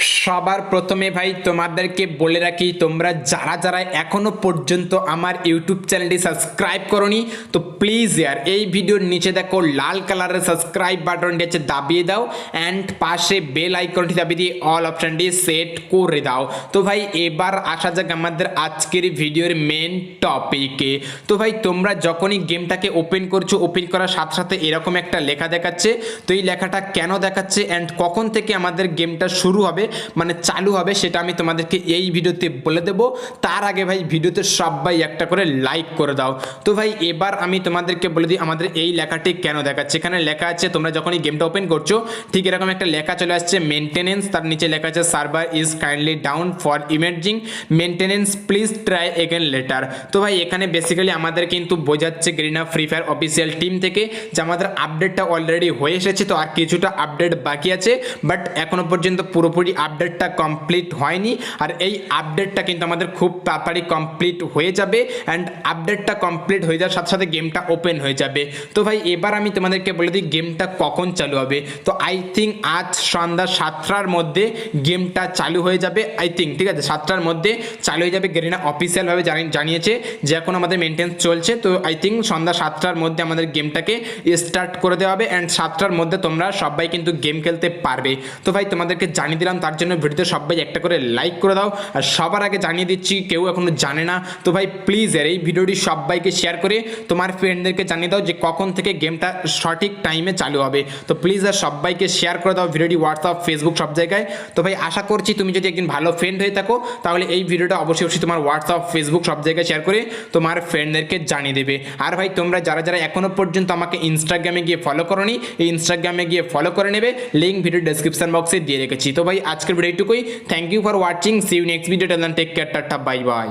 Shh. সবার প্রথমে ভাই তোমাদেরকে বলে রাখি, তোমরা যারা যারা এখনও পর্যন্ত আমার ইউটিউব চ্যানেলটি সাবস্ক্রাইব করনি, তো প্লিজ ইয়ার এই ভিডিওর নিচে দেখো লাল কালারের সাবস্ক্রাইব বাটনটি আছে, দাবিয়ে দাও অ্যান্ড পাশে বেল আইকনটি দাবিয়ে দিয়ে অল অপশানটি সেট করে দাও। তো ভাই এবার আসা যাক আমাদের আজকের ভিডিওর মেন টপিকে তো ভাই তোমরা যখনই গেমটাকে ওপেন করছ ওপেন করার সাথে সাথে এরকম একটা লেখা দেখাচ্ছে, তো এই লেখাটা কেন দেখাচ্ছে অ্যান্ড কখন থেকে আমাদের গেমটা শুরু হবে মানে চালু হবে, সেটা আমি তোমাদেরকে এই ভিডিওতে বলে দেবো। তার আগে ভাই, ভিডিওতে সবাই একটা করে লাইক করে দাও। তো ভাই, এবার আমি তোমাদেরকে বলে দিই, আমাদের এই লেখাটি কেন দেখাচ্ছে? এখানে লেখা আছে, তোমরা যখনই গেমটা ওপেন করছ, ঠিক এরকম একটা লেখা চলে আসছে মেনটেনেন্স তার নিচে লেখা আছে server is kindly down for emerging maintenance please try again later তো ভাই, এখানে বেসিক্যালি আমাদের কিন্তু বোঝাচ্ছে Garena free fire official team থেকে যে আমাদের আপডেটটা অলরেডি হয়ে এসেছে, তো আর কিছুটা আপডেট বাকি আছে বাট এখনও পর্যন্ত পুরোপুরি আপডেটটা কমপ্লিট হয়নি, আর এই আপডেটটা কিন্তু আমাদের খুব তাড়াতাড়ি কমপ্লিট হয়ে যাবে অ্যান্ড আপডেটটা কমপ্লিট হয়ে যাওয়ার সাথে সাথে গেমটা ওপেন হয়ে যাবে। তো ভাই, এবার আমি তোমাদেরকে বলে দিই গেমটা কখন চালু হবে? তো আই থিঙ্ক আজ সন্ধ্যা সাতটার মধ্যে গেমটা চালু হয়ে যাবে আই থিঙ্ক ঠিক আছে? সাতটার মধ্যে চালু হয়ে যাবে গেরিনা অফিসিয়ালভাবে জানি- জানিয়েছে যে এখন আমাদের মেনটেন্স চলছে, তো আই থিঙ্ক সন্ধ্যা সাতটার মধ্যে আমাদের গেমটাকে স্টার্ট করে দেওয়া হবে অ্যান্ড সাতটার মধ্যে তোমরা সবাই কিন্তু গেম খেলতে পারবে। তো ভাই, তোমাদেরকে জানিয়ে দিলাম, তার জন্য ভিডিওতে সবাই একটা করে লাইক করে দাও। আর সবার আগে জানিয়ে দিচ্ছি, কেউ এখনও জানে না। তো ভাই প্লিজ এর এই ভিডিওটি সবাইকে শেয়ার করে তোমার ফ্রেন্ডদেরকে জানিয়ে দাও যে কখন থেকে গেমটা সঠিক টাইমে চালু হবে। তো প্লিজ আর সবাইকে শেয়ার করে দাও ভিডিওটি হোয়াটসঅ্যাপ ফেসবুক সব জায়গায়। তো ভাই, আশা করছি তুমি যদি একদিন ভালো ফ্রেন্ড হয়ে থাকো, তাহলে এই ভিডিওটা অবশ্যই অবশ্যই তোমার হোয়াটসঅ্যাপ ফেসবুক সব জায়গায় শেয়ার করে তোমার ফ্রেন্ডদেরকে জানিয়ে দেবে। আর ভাই, তোমরা যারা যারা এখনও পর্যন্ত আমাকে ইনস্টাগ্রামে গিয়ে ফলো করনি, এই ইনস্টাগ্রামে গিয়ে ফলো করে নেবে। লিঙ্ক ভিডিও ডেসক্রিপশন বক্সে দিয়ে রেখেছি। তো ভাই, আজকের ভিডিও এইটুকুই thank you for watching see you next video then take care tata bye bye